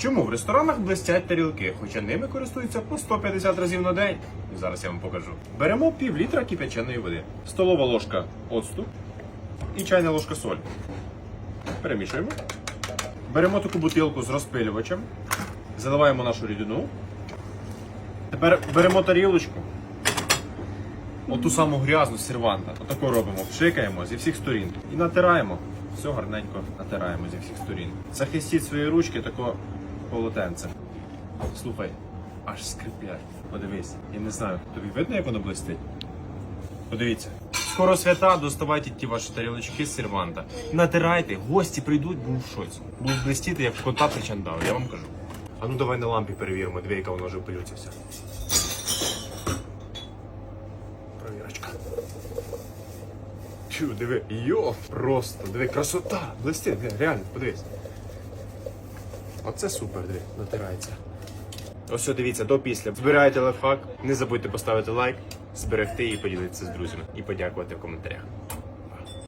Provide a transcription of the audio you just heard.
Чому в ресторанах блистять тарілки, хоча ними користуються по 150 разів на день? Зараз я вам покажу. Беремо пів літра кипяченої води, столова ложка оцту і чайна ложка солі. Перемішуємо. Беремо таку бутилку з розпилювачем, заливаємо нашу рідину. Тепер беремо тарілочку, оту саму грязну серванта. Отаку робимо, пшикаємо зі всіх сторін і натираємо. Все гарненько натираємо зі всіх сторін. Захистіть свої ручки тако полотенцем. Слухай, аж скриплять. Подивись, я не знаю, тобі видно, як воно блистить? Подивіться. Скоро свята, доставайте ті ваші тарілочки з серванта. Натирайте, гості прийдуть, будуть в шоці. Будуть блистіти, як кота причандали, я вам кажу. А ну давай на лампі перевіримо, дві, яка воно вже вся. Провірочка. Чу, диви, йо, просто, диви, красота, блистить, реально, подивись. Оце супер, диви, натирається. Ось дивіться, до після. Збирайте лайфхак, не забудьте поставити лайк, зберегти і поділитися з друзями. І подякувати в коментарях.